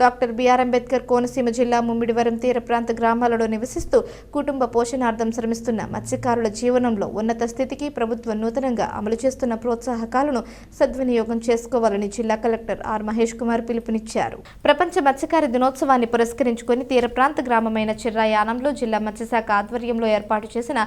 Doctor BR Ambedkar Konaseema జిల్లా ముమ్మిడివరం తీర ప్రాంత గ్రామాలలో నివసిస్తూ కుటుంబ పోషణార్థం శ్రమిస్తున్న మత్స్యకారుల జీవనంలో ఉన్నత స్థితికి ప్రభుత్వం నూతనంగా అమలు చేస్తున్న ప్రోత్సాహకాలను సద్వినియోగం చేసుకోవాలని జిల్లా కలెక్టర్ ఆర్ మహేష్ కుమార్ పిలుపునిచ్చారు. ప్రపంచ మత్స్యకార దినోత్సవాన్ని పురస్కరించుకొని తీర ప్రాంత గ్రామమైన చిర్రాయానంలో జిల్లా మత్స్యశాఖ ఆధ్వర్యంలో ఏర్పాటు చేసిన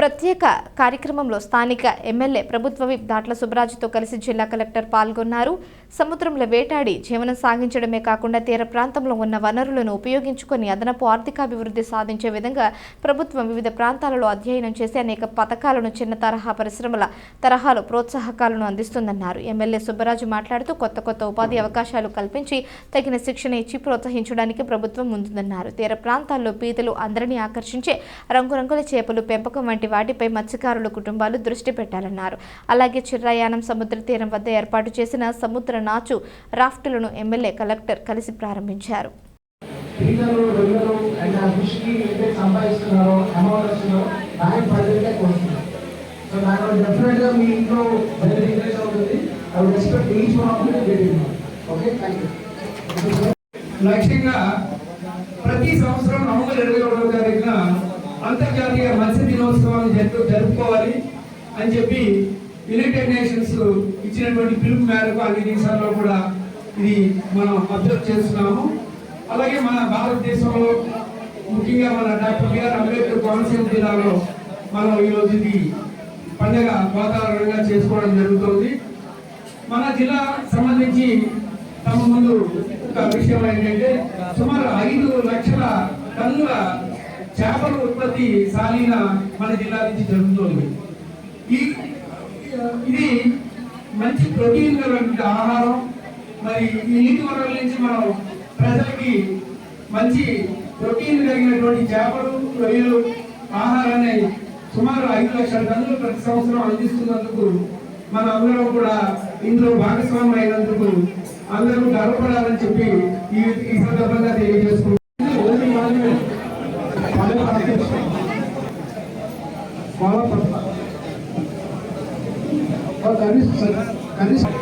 ప్రత్యేక కార్యక్రమంలో స్థానిక ఎమ్మెల్యే ప్రభుత్వ విప్ దాట్ల సుబ్రాజుతో కలిసి జిల్లా కలెక్టర్ పాల్గొన్నారు. సముద్రంలో వేటాడి జీవనం సాగించడమే కాకుండా తీర ప్రాంతంలో ఉన్న వనరులను ఉపయోగించుకొని అదనపు ఆర్థికాభివృద్ధి సాధించే విధంగా ప్రభుత్వం వివిధ ప్రాంతాలలో అధ్యయనం చేసి అనేక పథకాలను చిన్న తరహా పరిశ్రమల తరహాలో ప్రోత్సాహకాలను అందిస్తుందన్నారు. ఎమ్మెల్యే సుబ్బరాజు మాట్లాడుతూ కొత్త కొత్త ఉపాధి అవకాశాలు కల్పించి తగిన శిక్షణ ఇచ్చి ప్రోత్సహించడానికి ప్రభుత్వం ముందుందన్నారు. తీర ప్రాంతాల్లో పీతలు అందరినీ ఆకర్షించే రంగురంగుల చేపలు పెంపకం వంటి వాటిపై మత్స్యకారుల కుటుంబాలు దృష్టి పెట్టాలన్నారు. అలాగే చిర్రాయానం సముద్ర తీరం వద్ద ఏర్పాటు చేసిన సముద్ర నాచు రాఫ్ట్లను ఎమ్మెల్యే కలెక్టర్ కలిసి ప్రారంభించారు. సో దానివల్ల డెఫినెట్గా మీ ఇంట్లో వెరీ ఇంక్రీజ్ అవుతుంది I would expect each one of you get okay thank you లక్ష్యంగా ప్రతి సంవత్సరం నవంబర్ ఇరవై అంతర్జాతీయ మత్స్య దినోత్సవాన్ని జరుపు జరుపుకోవాలి అని చెప్పి యునైటెడ్ నేషన్స్ ఇచ్చినటువంటి పిలుపు మేరకు అన్ని దేశాల్లో కూడా ఇది మనం అబ్జర్వ్ చేస్తున్నాము. అలాగే మన భారతదేశంలో ముఖ్యంగా మన డాక్టర్ బిఆర్ అంబేద్కర్ కోనసీమ జిల్లాలో మనం ఈరోజు ఇది పండగ వాతావరణంగా చేసుకోవడం జరుగుతుంది. మన జిల్లా సంబంధించి తమ ముందు ఒక విషయం ఏంటంటే సుమారు ఐదు లక్షల టన్నుల చేపల ఉత్పత్తి సాలీన మన జిల్లా నుంచి జరుగుతుంది ఈ ఇది మంచి ప్రోటీన్ కలిగిన ఆహారం. మరి ఈ నీటి వనరుల నుంచి మనం ప్రజలకి మంచి ప్రోటీన్ కలిగినటువంటి చేపలు రొయ్యలు ఆహారాన్ని సుమారు ఐదు లక్షల టన్నులు ప్రతి సంవత్సరం అందిస్తున్నందుకు మన అందరం కూడా ఇందులో భాగస్వామ్యం అయినందుకు అందరూ గర్వపడాలని చెప్పి ఈ సందర్భంగా తెలియజేసుకుంటున్నాం. కనీసం కనీసం